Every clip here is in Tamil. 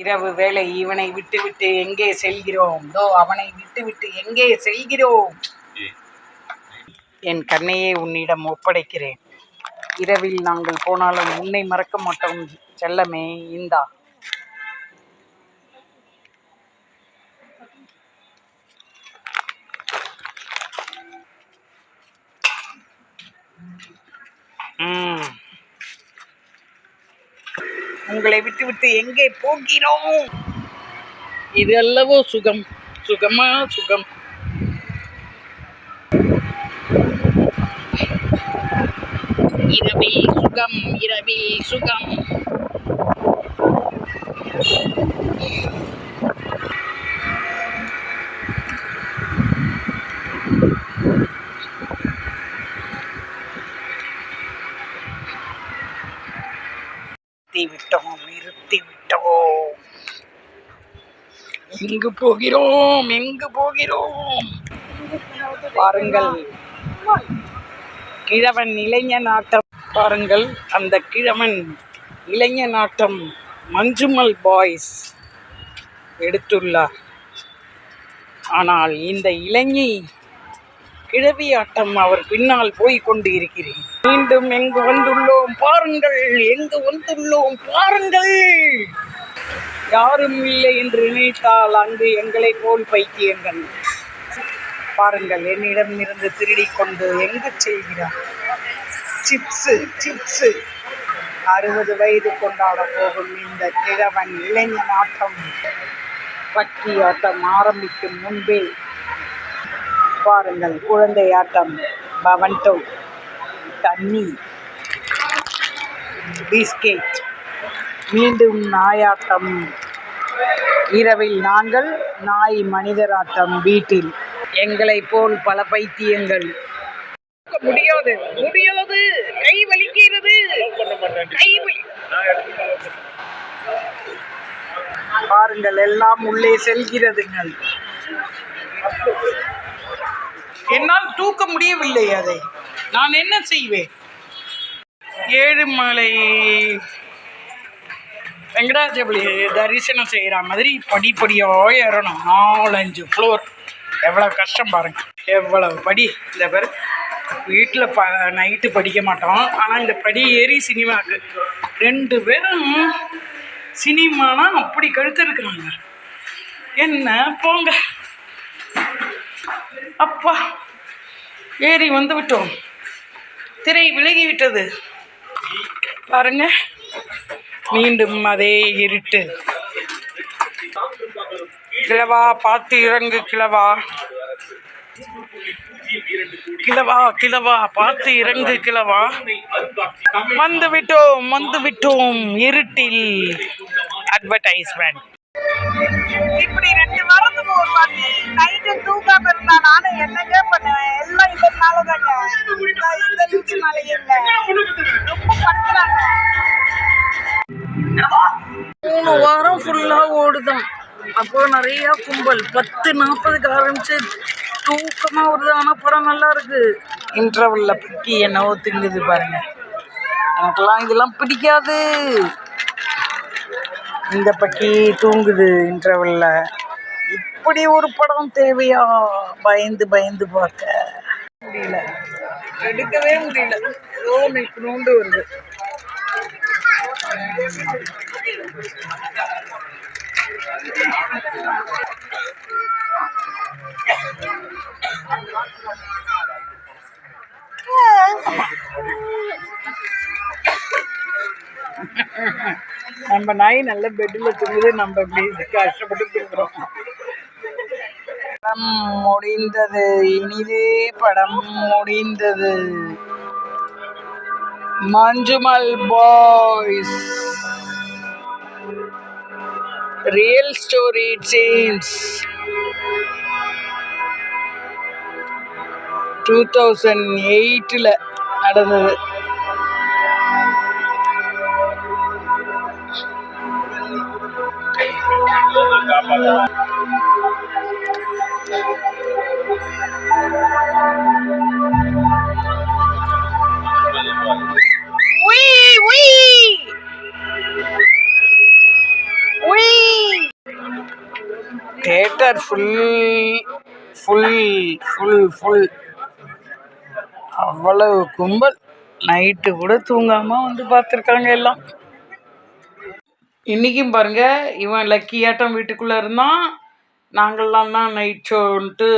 இரவு வேளை இவனை விட்டுவிட்டு எங்கே செல்கிறோம்? தோ அவனை விட்டுவிட்டு எங்கே செல்கிறோம்? என் கண்ணையே உன்னிடம் ஒப்படைக்கிறேன். இரவில் நாங்கள் போனாலும் உன்னை மறக்க மாட்டோம் செல்லமே இந்தா. ம். உங்களை விட்டுவிட்டு எங்கே போகிறோம்? இது அல்லவோ சுகம் சுகமா சுகம். இரவில் சுகம் இரவில் சுகம் நிறுத்தி விட்டோம் நிறுத்தி விட்டோம் எங்கு போகிறோம்? எங்கு போகிறோம்? பாருங்கள். கிழவன் இளைஞன் ஆட்டம் பாருங்கள் அந்த கிழவன் இளைஞன் ஆட்டம் மஞ்சுமல் பாய்ஸ் எடுத்துள்ளார். ஆனால் இந்த இளைஞி கிழவி ஆட்டம் அவர் பின்னால் போய் கொண்டு இருக்கிறேன் மீண்டும் எங்கு வந்துள்ளோம்? பாருங்கள் எங்கு வந்துள்ளோம்? பாருங்கள். யாரும் இல்லை என்று நினைத்தால் அங்கு எங்களை போல் பைத்தியங்கள். பாருங்கள் என்னிடம் இருந்து திருடி கொண்டு எங்கு செல்கிறார்? Chips chips. அறுபது வயது கொண்டாட போகும் இந்த கிழவன் இளைஞன் ஆட்டம் பட்டி ஆட்டம் ஆரம்பிக்கும் முன்பே. பாருங்கள் குழந்தை ஆட்டம். பவன்டோ தண்ணி. பிஸ்கெட். மீண்டும் நாயாட்டம். இரவில் நாங்கள் நாய் மனிதராட்டம் வீட்டில். எங்களைப் போல் பல பைத்தியங்கள். முடியாது. முடியாது. கை வலிக்கிறது. கை பாருங்கள் எல்லாம் உள்ளே செல்கிறதுங்கள். என்னால் தூக்க முடியவில்லை அதை. நான் என்ன செய்வேன்? ஏழுமலை வெங்கடாஜபலி தரிசனம் செய்கிற மாதிரி படிப்படியாக ஏறணும். நாலஞ்சு ஃப்ளோர் எவ்வளோ கஷ்டம் பாருங்க. எவ்வளவு படி. இந்த பேர் வீட்டில் ப நைட்டு படிக்க மாட்டோம். ஆனால் இந்த படி ஏறி சினிமாவுக்கு ரெண்டு பேரும் சினிமானா அப்படி கழுத்திருக்கிறாங்க என்ன? போங்க. அப்பா ஏறி வந்து விட்டோம். திரை விலகி விட்டது. பாருங்க. மீண்டும் அதே இருட்டு. கிழவா பார்த்து இறங்கு கிழவா. கிழவா கிழவா பார்த்து இறங்கு கிழவா. வந்து விட்டோம் வந்து விட்டோம் இருட்டில். அட்வர்டைஸ்மெண்ட் இப்படி ரெண்டு வாரத்துக்கு ஒரு வாட்டி நைட்டு தூக்காம இருந்தா நானும் என்னங்க மூணு வாரம் ஃபுல்லா ஓடுதான். அப்போ நிறைய கும்பல். பத்து நாற்பதுக்கு ஆரம்பிச்சு தூக்கமா வருது ஆனா படம் நல்லா இருக்கு. இன்டர்வல்ல பிக்கி என்னவோ திங்குது பாருங்க. எனக்கெல்லாம் இதெல்லாம் பிடிக்காது. இந்த பக்கி தூங்குது இன்டர்வல்ல இப்படி ஒரு படம் தேவையா? பயந்து பயந்து பார்க்க. முடியல. எடுக்கவே முடியல. ஏதோ நோண்டு வருது. நம்ம நாய் நல்ல பெட்டில் தூங்குது நம்ம இப்படி கஷ்டப்பட்டு தூங்குறோம். படம் முடிந்தது இனிதே படம் முடிந்தது. Manjummel boys real story it two thousand எயிட்டில் நடந்தது Wee! Theatre full full full full அவ்வளவு கும்பல். நைட்டு கூட தூங்காமல் வந்து பார்த்துருக்காங்க எல்லாம். இன்றைக்கும் பாருங்க இவன் லக்கியாட்டம் வீட்டுக்குள்ளே இருந்தான். நாங்கள்லாம் தான் நைட் ஷோன்ட்டு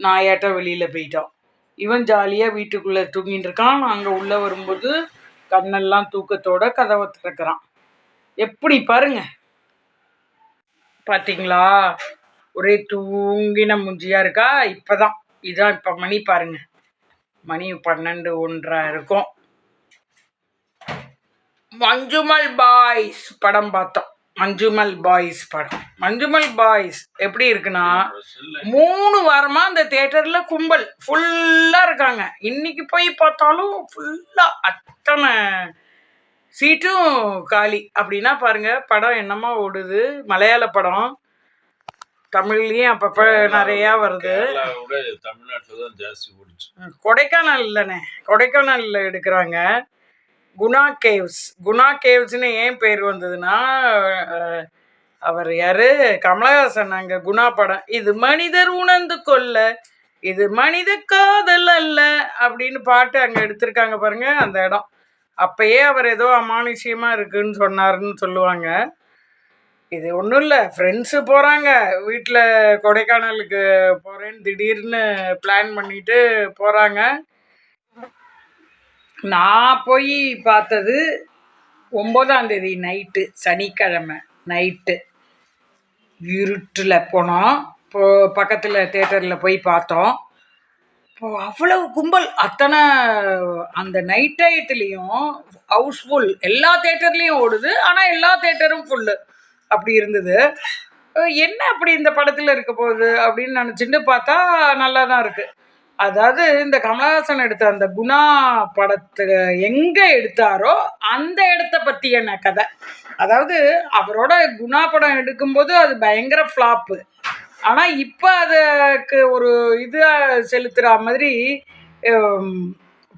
நாயாட்டம் வெளியில் போயிட்டோம். இவன் ஜாலியாக வீட்டுக்குள்ளே தூங்கிட்டு இருக்கான். நாங்கள் உள்ளே வரும்போது கண்ணெல்லாம் தூக்கத்தோட கதவை திறக்கிறான். எப்படி பாருங்கள் பார்த்தீங்களா ஒரே தூங்கின மூஞ்சியாக இருக்கா? இப்போதான். இதுதான் இப்போ மணி பாருங்க. மணி பன்னெண்டு ஒன்றரை இருக்கும். மஞ்சுமல் பாய்ஸ் படம் பார்த்தோம். மஞ்சுமல் பாய்ஸ் படம். மஞ்சுமல் பாய்ஸ் எப்படி இருக்குன்னா மூணு வாரமாக அந்த தேட்டரில் கும்பல். ஃபுல்லாக இருக்காங்க. இன்னைக்கு போய் பார்த்தாலும் ஃபுல்லாக அத்தனை சீட்டும் காலி. அப்படின்னா பாருங்க படம் என்னமா ஓடுது. மலையாள படம். தமிழ்லேயும் அப்பப்போ நிறையா வருது. தமிழ்நாட்டில் தான் ஜாஸ்தி ஓடிச்சு. கொடைக்கானல் தானே கொடைக்கானலில் எடுக்கிறாங்க. குணா கேவ்ஸ். குணா கேவ்ஸ்னு ஏன் பேர் வந்ததுன்னா அவர் யாரு? கமலஹாசன் அங்கே குணா படம். இது மனிதர் உணர்ந்து கொள்ள இது மனித காதல் அல்ல அப்படின்னு பாட்டு அங்கே எடுத்திருக்காங்க பாருங்க அந்த இடம். அப்பயே அவர் ஏதோ அமானுஷ்யமாக இருக்குன்னு சொன்னாருன்னு சொல்லுவாங்க. இது ஒன்றும் இல்லை ஃப்ரெண்ட்ஸு போகிறாங்க வீட்டில் கொடைக்கானலுக்கு போகிறேன்னு திடீர்னு பிளான் பண்ணிட்டு போகிறாங்க நான் போய் பார்த்தது ஒம்பதாம்தேதி நைட்டு சனிக்கிழமை நைட்டு இருட்டில் போனோம். இப்போ பக்கத்தில் தேட்டரில் போய் பார்த்தோம். அவ்வளவு கும்பல். அத்தனை அந்த நைட் டயத்துலேயும் ஹவுஸ்ஃபுல் எல்லா தேட்டர்லேயும் ஓடுது ஆனால் எல்லா தேட்டரும் ஃபுல்லு அப்படி இருந்தது. என்ன அப்படி இந்த படத்தில் இருக்க போகுது அப்படின்னு நினச்சிட்டு பார்த்தா நல்லா தான் இருக்குது அதாவது இந்த கமலஹாசன் எடுத்த அந்த குணா படத்தை எங்கே எடுத்தாரோ அந்த இடத்த பற்றியான கதை. அதாவது அவரோட குணா படம் எடுக்கும்போது அது பயங்கர ஃப்ளாப்பு ஆனால் இப்போ அதுக்கு ஒரு இதாக செலுத்துகிற மாதிரி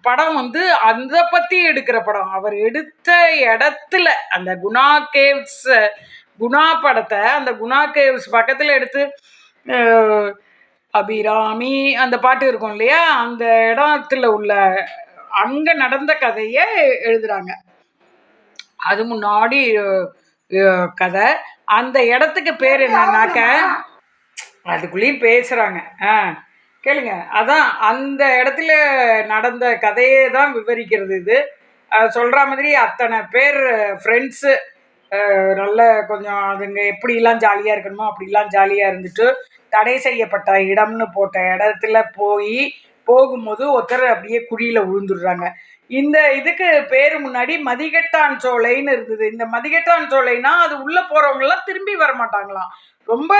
படம் வந்து அந்த பற்றி எடுக்கிற படம். அவர் எடுத்த இடத்துல அந்த குணா கேவ்ஸ் குணா படத்தை அந்த குணா கேவ்ஸ் பக்கத்தில் எடுத்து அபிராமி அந்த பாட்டு இருக்கும் இல்லையா? அந்த இடத்துல உள்ள அங்கே நடந்த கதையை எழுதுகிறாங்க அது முன்னாடி கதை. அந்த இடத்துக்கு பேர் என்னன்னாக்க அதுக்குள்ளேயும் பேசுகிறாங்க ஆ கேளுங்க. அதான் அந்த இடத்துல நடந்த கதையே தான் விவரிக்கிறது இது. சொல்கிற மாதிரி அத்தனை பேர் ஃப்ரெண்ட்ஸு நல்ல கொஞ்சம் அதுங்க எப்படிலாம் ஜாலியாக இருக்கணுமோ அப்படிலாம் ஜாலியாக இருந்துட்டு தடை செய்யப்பட்ட இடம்னு போட்ட இடத்துல போய் போகும்போது ஒருத்தர் அப்படியே குழியில் விழுந்துடுறாங்க. இந்த இதுக்கு பேர் முன்னாடி மதிகட்டான் சோலைன்னு இருந்தது. இந்த மதிகெட்டான் சோலைனா அது உள்ளே போகிறவங்கலாம் திரும்பி வர மாட்டாங்களாம் ரொம்ப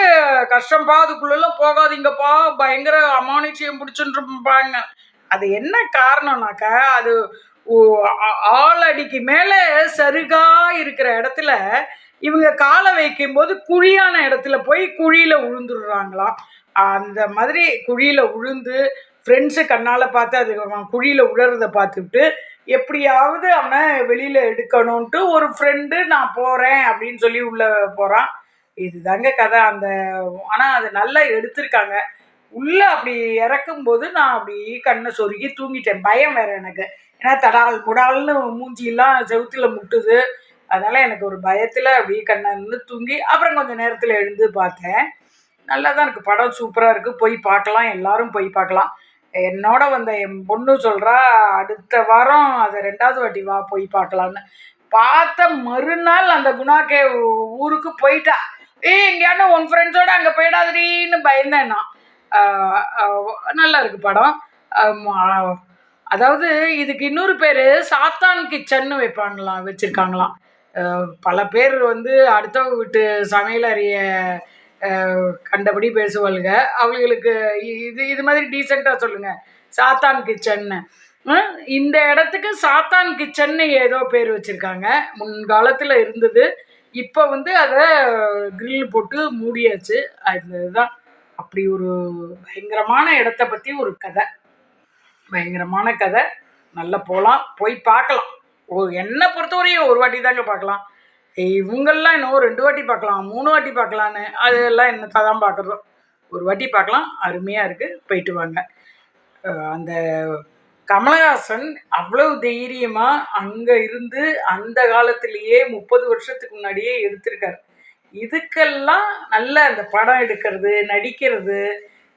கஷ்டம்பா அதுக்குள்ளெல்லாம் போகாதீங்கப்பா பயங்கர அமானுஷியம் பிடிச்சுருப்பாங்க அது என்ன காரணம்னாக்கா அது ஓ- ஆளடிக்கு மேலே சருகா இருக்கிற இடத்துல இவங்க காலை வைக்கும்போது குழியான இடத்துல போய் குழியில் விழுந்துடுறாங்களாம் அந்த மாதிரி குழியில் விழுந்து ஃப்ரெண்ட்ஸு கண்ணால் பார்த்து அது அவன் குழியில் விழுறத பார்த்துட்டு எப்படியாவது அவனை வெளியில் எடுக்கணுன்ட்டு ஒரு ஃப்ரெண்டு நான் போகிறேன் அப்படின்னு சொல்லி உள்ளே போகிறான் இதுதாங்க கதை. அந்த ஆனால் அது நல்லா எடுத்திருக்காங்க. உள்ளே அப்படி இறக்கும்போது நான் அப்படி கண்ணை சொருகி தூங்கிட்டேன். பயம் வேறு எனக்கு. ஏன்னா தடால் முடால்னு மூஞ்சியெல்லாம் செவுத்துல முட்டுது. அதனால் எனக்கு ஒரு பயத்தில் அப்படியே கண்ணை நின்று தூங்கி அப்புறம் கொஞ்சம் நேரத்தில் எழுந்து பார்த்தேன். நல்லா தான் இருக்குது படம் சூப்பராக இருக்குது போய் பார்க்கலாம். எல்லாரும் போய் பார்க்கலாம். என்னோட வந்த என் பொண்ணு சொல்கிறா அடுத்த வாரம் அதை ரெண்டாவது வாட்டி வா போய் பார்க்கலான்னு பார்த்த மறுநாள் அந்த குணாக்கே ஊருக்கு போயிட்டா. ஏய் எங்கேயானு உன் ஃப்ரெண்ட்ஸோட அங்கே போயிடாதடின்னு பயந்தேன் நான். நல்லா இருக்கு படம். அதாவது இதுக்கு இன்னொரு பேர் சாத்தான் கிச்சன்னு வைப்பாங்களாம் வச்சுருக்காங்களாம். பல பேர் வந்து அடுத்தவங்க வீட்டு சமையல் கண்டபடி பேசுவாளுங்க. அவங்களுக்கு இது இது மாதிரி டீசெண்டாக சொல்லுங்கள் சாத்தான் கிச்சன்னு இந்த இடத்துக்கு சாத்தான் கிச்சன்னு ஏதோ பேர் வச்சுருக்காங்க. முன்காலத்தில் இருந்தது. இப்போ வந்து அதை கிரில் போட்டு மூடியாச்சு. அதுதான். அப்படி ஒரு பயங்கரமான இடத்த பற்றி ஒரு கதை. பயங்கரமான கதை. நல்லா போகலாம் போய் பார்க்கலாம். ஓ என்னை பொறுத்தவரையும் ஒரு வாட்டி தாங்க பார்க்கலாம். இவங்கெல்லாம் இன்னும் ரெண்டு வாட்டி பார்க்கலாம் மூணு வாட்டி பார்க்கலான்னு. அதெல்லாம் என்னத்தான் தான் பார்க்குறோம். ஒரு வாட்டி பார்க்கலாம் அருமையாக இருக்குது போயிட்டு வாங்க. அந்த கமலஹாசன் அவ்வளவு தைரியமாக அங்கே இருந்து அந்த காலத்திலேயே முப்பது வருஷத்துக்கு முன்னாடியே எடுத்திருக்காரு. இதுக்கெல்லாம் நல்ல அந்த படம் எடுக்கிறது நடிக்கிறது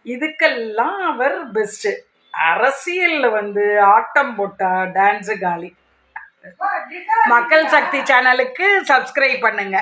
இதுக்கெல்லாம் அவர் பெஸ்ட்டு அரசியலில் வந்து ஆட்டம் போட்டா டான்ஸு காலி. மக்கள் சக்தி சேனலுக்கு சப்ஸ்கிரைப் பண்ணுங்க.